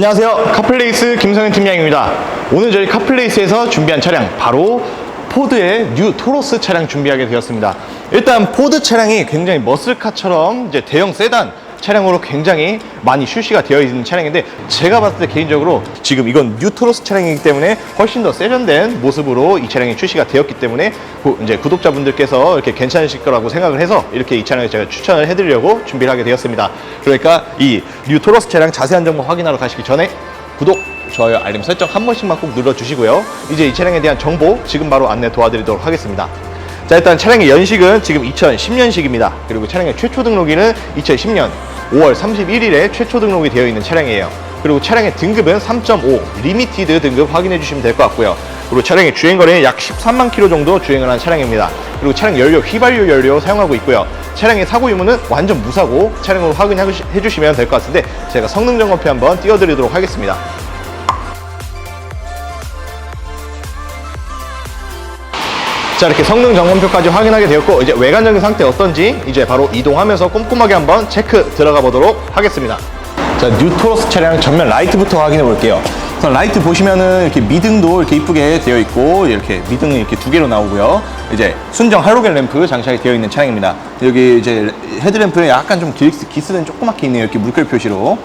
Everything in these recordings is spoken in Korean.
안녕하세요. 카플레이스 김성현 팀장입니다. 오늘 저희 카플레이스에서 준비한 차량 바로 포드의 뉴 토로스 차량 준비하게 되었습니다. 일단 포드 차량이 굉장히 머슬카처럼 이제 대형 세단 차량으로 굉장히 많이 출시가 되어 있는 차량인데 제가 봤을 때 개인적으로 지금 이건 뉴 토로스 차량이기 때문에 훨씬 더 세련된 모습으로 이 차량이 출시가 되었기 때문에 구- 이제 구독자분들께서 이렇게 괜찮으실 거라고 생각을 해서 이렇게 이 차량을 제가 추천을 해드리려고 준비를 하게 되었습니다. 그러니까 이뉴 토로스 차량 자세한 정보 확인하러 가시기 전에 구독, 좋아요, 알림 설정 한 번씩만 꼭 눌러주시고요. 이제 이 차량에 대한 정보 지금 바로 안내 도와드리도록 하겠습니다. 자 일단 차량의 연식은 지금 2010년식입니다. 그리고 차량의 최초 등록일은 2010년 5월 31일에 최초 등록이 되어 있는 차량이에요. 그리고 차량의 등급은 3.5 리미티드 등급 확인해 주시면 될 것 같고요. 그리고 차량의 주행 거리는 약 13만 킬로 정도 주행을 한 차량입니다. 그리고 차량 연료 휘발유 연료 사용하고 있고요. 차량의 사고 유무는 완전 무사고 차량으로 확인해 주시면 될 것 같은데 제가 성능 점검표 한번 띄워드리도록 하겠습니다. 자 이렇게 성능 점검표까지 확인하게 되었고 이제 외관적인 상태 어떤지 이제 바로 이동하면서 꼼꼼하게 한번 체크 들어가 보도록 하겠습니다. 자 뉴토로스 차량 전면 라이트부터 확인해 볼게요. 우선 라이트 보시면은 이렇게 미등도 이렇게 이쁘게 되어 있고 이렇게 미등이 이렇게 두 개로 나오고요. 이제 순정 할로겐 램프 장착이 되어 있는 차량입니다. 여기 이제 헤드램프에 약간 좀 기스, 기스는 조그맣게 있네요. 이렇게 물결 표시로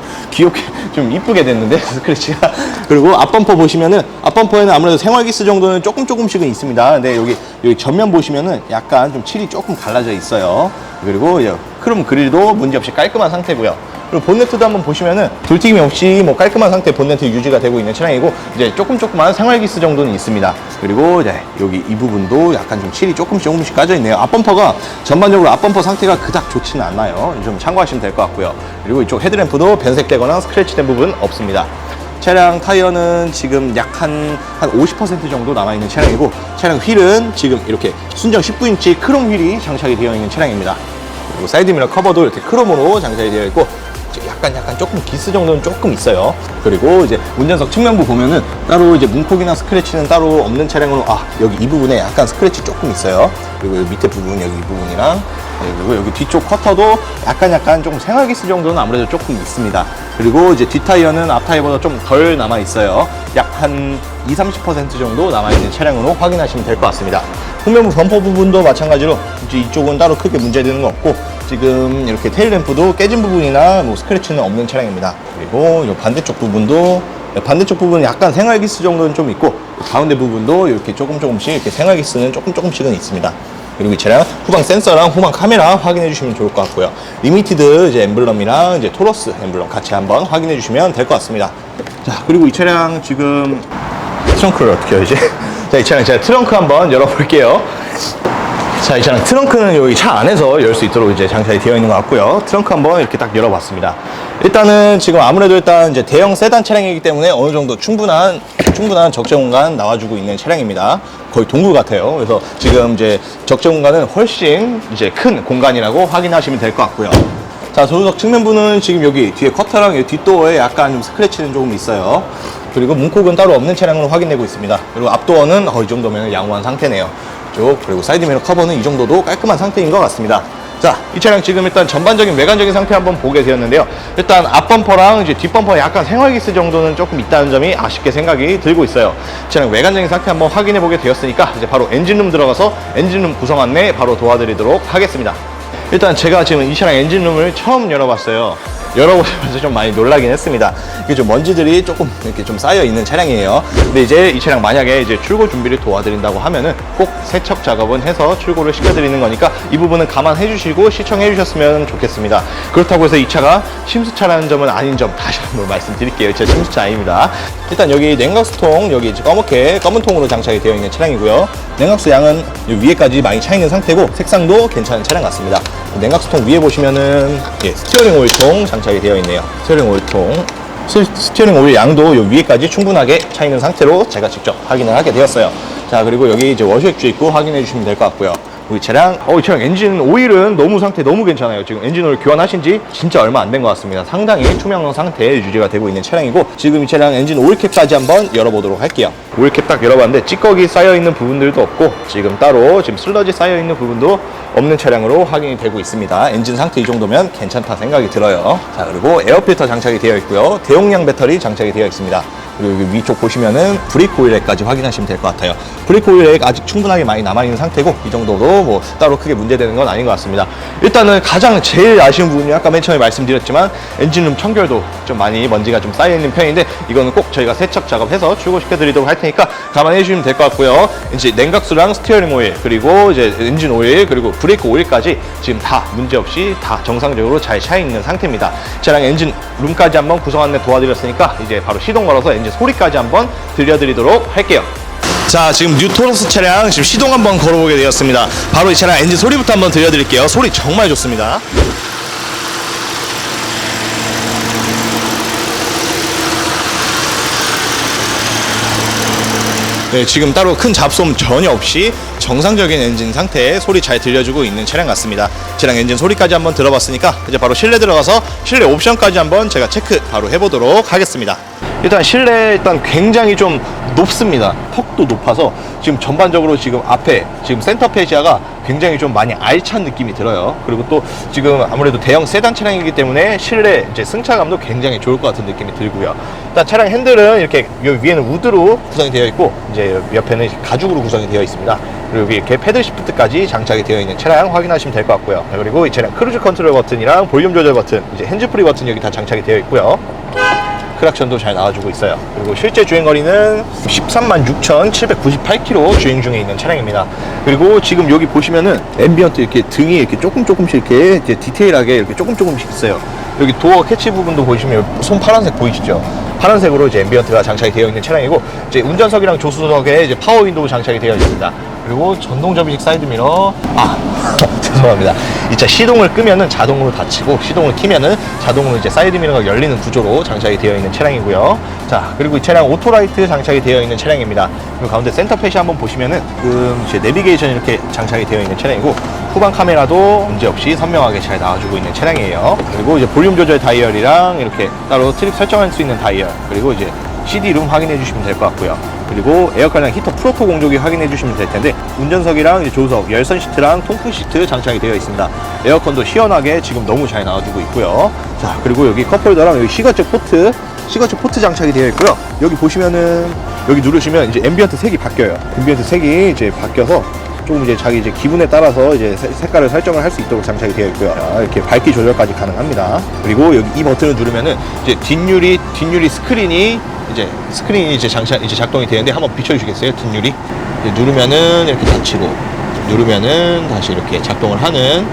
귀엽게 좀 이쁘게 됐는데? 스크래치가 그리고 앞범퍼 보시면은 앞범퍼에는 아무래도 생활기스 정도는 조금 조금씩은 있습니다. 근데 여기 여기 전면 보시면은 약간 좀 칠이 조금 갈라져 있어요. 그리고 이 크롬 그릴도 문제없이 깔끔한 상태고요 그리고 본네트도 한번 보시면은 돌튀김이 없이 뭐 깔끔한 상태 본네트 유지가 되고 있는 차량이고 이제 조금 조금만 생활기스 정도는 있습니다. 그리고 이제 여기 이 부분도 약간 좀 칠이 조금씩 조금씩 까져 있네요. 앞범퍼가 전반적으로 앞범퍼 상태가 그닥 좋지는 않나요. 좀 참고하시면 될 것 같고요. 그리고 이쪽 헤드램프도 변색되거나 스크래치된 부분 없습니다. 차량 타이어는 지금 약 한 한 50% 정도 남아있는 차량이고 차량 휠은 지금 이렇게 순정 19인치 크롬 휠이 장착이 되어 있는 차량입니다. 그리고 사이드미러 커버도 이렇게 크롬으로 장착이 되어 있고 noches. 약간 약간 조금 기스 정도는 조금 있어요. 그리고 이제 운전석 측면부 보면은 따로 이제 문콕이나 스크래치는 따로 없는 차량으로 아 여기 이 부분에 약간 스크래치 조금 있어요. 그리고 여기 밑에 부분 여기 이 부분이랑 네, 그리고 여기 뒤쪽 커터도 약간 약간 조금 생활기스 정도는 아무래도 조금 있습니다. 그리고 이제 뒷타이어는 앞타이어보다 좀 덜 남아 있어요. 약 한 2, 30% 정도 남아 있는 차량으로 확인하시면 될 것 같습니다. 후면부 범퍼 부분도 마찬가지로 이제 이쪽은 따로 크게 문제되는 거 없고 지금 이렇게 테일 램프도 깨진 부분이나 뭐 스크래치 는 없는 차량입니다. 그리고 이 반대쪽 부분도 반대쪽 부분은 약간 생활기스 정도는 좀 있고 가운데 부분도 이렇게 조금 조금씩 이렇게 생활기스는 조금 조금씩은 있습니다. 그리고 이 차량 후방 센서랑 후방 카메라 확인해 주시면 좋을 것 같고요. 리미티드 이제 엠블럼이랑 이제 토러스 엠블럼 같이 한번 확인해 주시면 될 것 같습니다. 자, 그리고 이 차량 지금 트렁크를 어떻게 열지? 자, 이 차량 제가 트렁크 한번 열어볼게요. 자, 이 차량 트렁크는 여기 차 안에서 열 수 있도록 이제 장착이 되어 있는 것 같고요. 트렁크 한번 이렇게 딱 열어봤습니다. 일단은 지금 아무래도 일단 이제 대형 세단 차량이기 때문에 어느 정도 충분한 충분한 적재 공간 나와주고 있는 차량입니다. 거의 동굴 같아요. 그래서 지금 이제 적재 공간은 훨씬 이제 큰 공간이라고 확인하시면 될 것 같고요. 자, 조수석 측면부는 지금 여기 뒤에 커터랑 여기 뒷도어에 약간 좀 스크래치는 조금 있어요. 그리고 문콕은 따로 없는 차량으로 확인되고 있습니다. 그리고 앞도어는 어, 이 정도면 양호한 상태네요. 쭉 그리고 사이드 미러 커버는 이 정도도 깔끔한 상태인 것 같습니다. 자, 이 차량 지금 일단 전반적인 외관적인 상태 한번 보게 되었는데요. 일단 앞범퍼랑 이제 뒷범퍼 약간 생활기스 정도는 조금 있다는 점이 아쉽게 생각이 들고 있어요. 이 차량 외관적인 상태 한번 확인해 보게 되었으니까 이제 바로 엔진룸 들어가서 엔진룸 구성 안내 바로 도와드리도록 하겠습니다. 일단 제가 지금 이 차량 엔진룸을 처음 열어봤어요. 열어보면서 좀 많이 놀라긴 했습니다. 이게 좀 먼지들이 조금 이렇게 좀 쌓여 있는 차량이에요. 근데 이제 이 차량 만약에 이제 출고 준비를 도와드린다고 하면은 꼭 세척 작업은 해서 출고를 시켜드리는 거니까 이 부분은 감안해 주시고 시청해 주셨으면 좋겠습니다. 그렇다고 해서 이 차가 심수차라는 점은 아닌 점 다시 한번 말씀드릴게요. 제 심수차 아닙니다. 일단 여기 냉각수통 여기 이제 검게 검은 통으로 장착이 되어 있는 차량이고요. 냉각수 양은 이 위에까지 많이 차 있는 상태고 색상도 괜찮은 차량 같습니다. 냉각수통 위에 보시면은 예, 스티어링 오일통 장착 이 되어 있네요. 스티어링 오일통. 스- 스티어링 오일 양도 요 위에까지 충분하게 차 있는 상태로 제가 직접 확인을 하게 되었어요. 자, 그리고 여기 이제 워셔액 주입구 확인해 주시면 될 것 같고요. 어, 이 차량 엔진 오일은 너무 상태 너무 괜찮아요. 지금 엔진 오일 교환하신 지 진짜 얼마 안 된 것 같습니다. 상당히 투명 상태에 유지가 되고 있는 차량이고, 지금 이 차량 엔진 오일캡까지 한번 열어보도록 할게요. 이렇게 딱 열어봤는데 찌꺼기 쌓여있는 부분들도 없고 지금 따로 지금 슬러지 쌓여있는 부분도 없는 차량으로 확인이 되고 있습니다. 엔진 상태 이 정도면 괜찮다 생각이 들어요. 자 그리고 에어필터 장착이 되어 있고요. 대용량 배터리 장착이 되어 있습니다. 그리고 여기 위쪽 보시면은 브레이크 오일액까지 확인하시면 될 것 같아요. 브레이크 오일액 아직 충분하게 많이 남아있는 상태고 이 정도로 뭐 따로 크게 문제되는 건 아닌 것 같습니다. 일단은 가장 제일 아쉬운 부분이 아까 맨 처음에 말씀드렸지만 엔진룸 청결도 좀 많이 먼지가 좀 쌓여있는 편인데 이거는 꼭 저희가 세척 작업해서 출고시켜 드리도록 할 테니까 감안해 주시면 될 것 같고요. 이제 냉각수랑 스티어링 오일 그리고 이제 엔진 오일 그리고 브레이크 오일까지 지금 다 문제 없이 다 정상적으로 잘 차 있는 상태입니다. 차량 엔진 룸까지 한번 구성 안내 도와드렸으니까 이제 바로 시동 걸어서 엔진 소리까지 한번 들려드리도록 할게요. 자, 지금 뉴토로스 차량 지금 시동 한번 걸어보게 되었습니다. 바로 이 차량 엔진 소리부터 한번 들려드릴게요. 소리 정말 좋습니다. 네, 지금 따로 큰 잡소음 전혀 없이 정상적인 엔진 상태에 소리 잘 들려주고 있는 차량 같습니다. 차량 엔진 소리까지 한번 들어봤으니까 이제 바로 실내 들어가서 실내 옵션까지 한번 제가 체크 바로 해보도록 하겠습니다. 일단 실내 일단 굉장히 좀 높습니다. 턱도 높아서 지금 전반적으로 지금 앞에 지금 센터 페시아가 굉장히 좀 많이 알찬 느낌이 들어요. 그리고 또 지금 아무래도 대형 세단 차량이기 때문에 실내 이제 승차감도 굉장히 좋을 것 같은 느낌이 들고요. 일단 차량 핸들은 이렇게 위에는 우드로 구성이 되어 있고 이제 옆에는 가죽으로 구성이 되어 있습니다. 그리고 이렇게 패들 시프트까지 장착이 되어 있는 차량 확인하시면 될 것 같고요. 그리고 이 차량 크루즈 컨트롤 버튼이랑 볼륨 조절 버튼, 이제 핸즈프리 버튼 여기 다 장착이 되어 있고요. 크락션도 잘 나와주고 있어요. 그리고 실제 주행거리는 13만 6,798km 주행 중에 있는 차량입니다. 그리고 지금 여기 보시면은 앰비언트 이렇게 등이 이렇게 조금 조금씩 이렇게 디테일하게 이렇게 조금 조금씩 있어요. 여기 도어 캐치 부분도 보시면 손 파란색 보이시죠? 파란색으로 이제 앰비언트가 장착이 되어 있는 차량이고 이제 운전석이랑 조수석에 이제 파워 윈도우 장착이 되어 있습니다. 그리고 전동 접이식 사이드 미러 아 죄송합니다. 이차 시동을 끄면은 자동으로 닫히고 시동을 키면은 자동으로 이제 사이드 미러가 열리는 구조로 장착이 되어 있는 차량이고요. 자 그리고 이 차량 오토라이트 장착이 되어 있는 차량입니다. 그리고 가운데 센터 패시 한번 보시면은 지금 이제 내비게이션 이렇게 장착이 되어 있는 차량이고 후방 카메라도 문제없이 선명하게 잘 나와주고 있는 차량이에요. 그리고 이제 볼륨 조절 다이얼이랑 이렇게 따로 트립 설정할 수 있는 다이얼 그리고 이제 CD룸 확인해 주시면 될 것 같고요. 그리고 에어컨이랑 히터 프로토 공조기 확인해 주시면 될 텐데 운전석이랑 조수석, 열선 시트랑 통풍 시트 장착이 되어 있습니다. 에어컨도 시원하게 지금 너무 잘 나와주고 있고요. 자 그리고 여기 컵홀더랑 여기 시거적 포트 시거적 포트 장착이 되어 있고요. 여기 보시면은 여기 누르시면 이제 앰비언트 색이 바뀌어요. 앰비언트 색이 이제 바뀌어서 조금 이제 자기 이제 기분에 따라서 이제 세- 색깔을 설정을 할 수 있도록 장착이 되어 있고요. 자, 이렇게 밝기 조절까지 가능합니다. 그리고 여기 이 버튼을 누르면은 이제 뒷유리 뒷유리 스크린이 이제 스크린이 이제 장착 이제 작동이 되는데 한번 비춰주시겠어요? 뒷유리 누르면은 이렇게 닫히고 누르면은 다시 이렇게 작동을 하는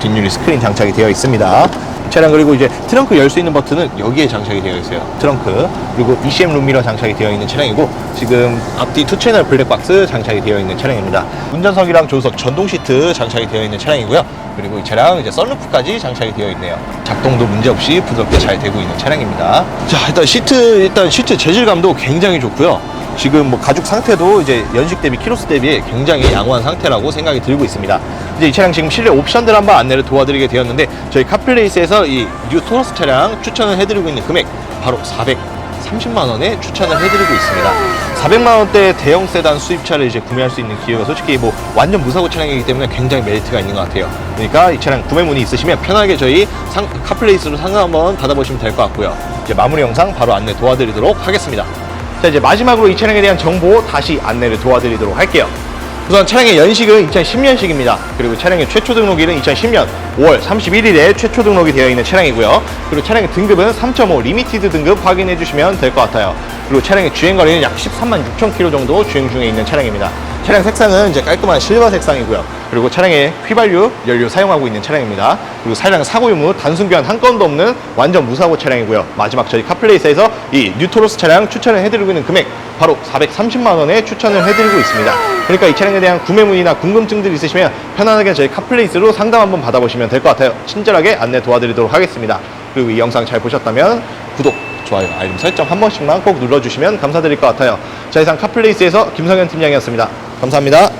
뒷유리 스크린 장착이 되어 있습니다. 차량 그리고 이제 트렁크 열 수 있는 버튼은 여기에 장착이 되어 있어요. 트렁크 그리고 ECM 룸미러 장착이 되어 있는 차량이고 지금 앞뒤 투 채널 블랙박스 장착이 되어 있는 차량입니다. 운전석이랑 조수석 전동 시트 장착이 되어 있는 차량이고요. 그리고 이 차량 이제 썬루프까지 장착이 되어 있네요. 작동도 문제없이 부드럽게 잘 되고 있는 차량입니다. 자 일단 시트 일단 시트 재질감도 굉장히 좋고요. 지금 뭐 가죽 상태도 이제 연식 대비 키로수 대비 굉장히 양호한 상태라고 생각이 들고 있습니다. 이제 이 차량 지금 실내 옵션들 한번 안내를 도와드리게 되었는데 저희 카플레이스에서 이 뉴 토러스 차량 추천을 해드리고 있는 금액 바로 430만 원에 추천을 해드리고 있습니다. 400만 원대 대형 세단 수입차를 이제 구매할 수 있는 기회가 솔직히 뭐 완전 무사고 차량이기 때문에 굉장히 메리트가 있는 것 같아요. 그러니까 이 차량 구매 문의 있으시면 편하게 저희 상, 카플레이스로 상담 한번 받아보시면 될 것 같고요. 이제 마무리 영상 바로 안내 도와드리도록 하겠습니다. 자 이제 마지막으로 이 차량에 대한 정보 다시 안내를 도와드리도록 할게요. 우선 차량의 연식은 2010년식입니다. 그리고 차량의 최초 등록일은 2010년 5월 31일에 최초 등록이 되어 있는 차량이고요. 그리고 차량의 등급은 3.5 리미티드 등급 확인해 주시면 될 것 같아요. 그리고 차량의 주행 거리는 약 13만 6천 킬로 정도 주행 중에 있는 차량입니다. 차량 색상은 이제 깔끔한 실버 색상이고요. 그리고 차량에 휘발유 연료 사용하고 있는 차량입니다. 그리고 차량 사고 유무 단순 교환 한 건도 없는 완전 무사고 차량이고요. 마지막 저희 카플레이스에서 이 뉴토로스 차량 추천을 해드리고 있는 금액 바로 430만 원에 추천을 해드리고 있습니다. 그러니까 이 차량에 대한 구매 문의나 궁금증들 있으시면 편안하게 저희 카플레이스로 상담 한번 받아보시면 될 것 같아요. 친절하게 안내 도와드리도록 하겠습니다. 그리고 이 영상 잘 보셨다면 구독, 좋아요, 알림 설정 한 번씩만 꼭 눌러주시면 감사드릴 것 같아요. 자 이상 카플레이스에서 김성현 팀장이었습니다. 감사합니다.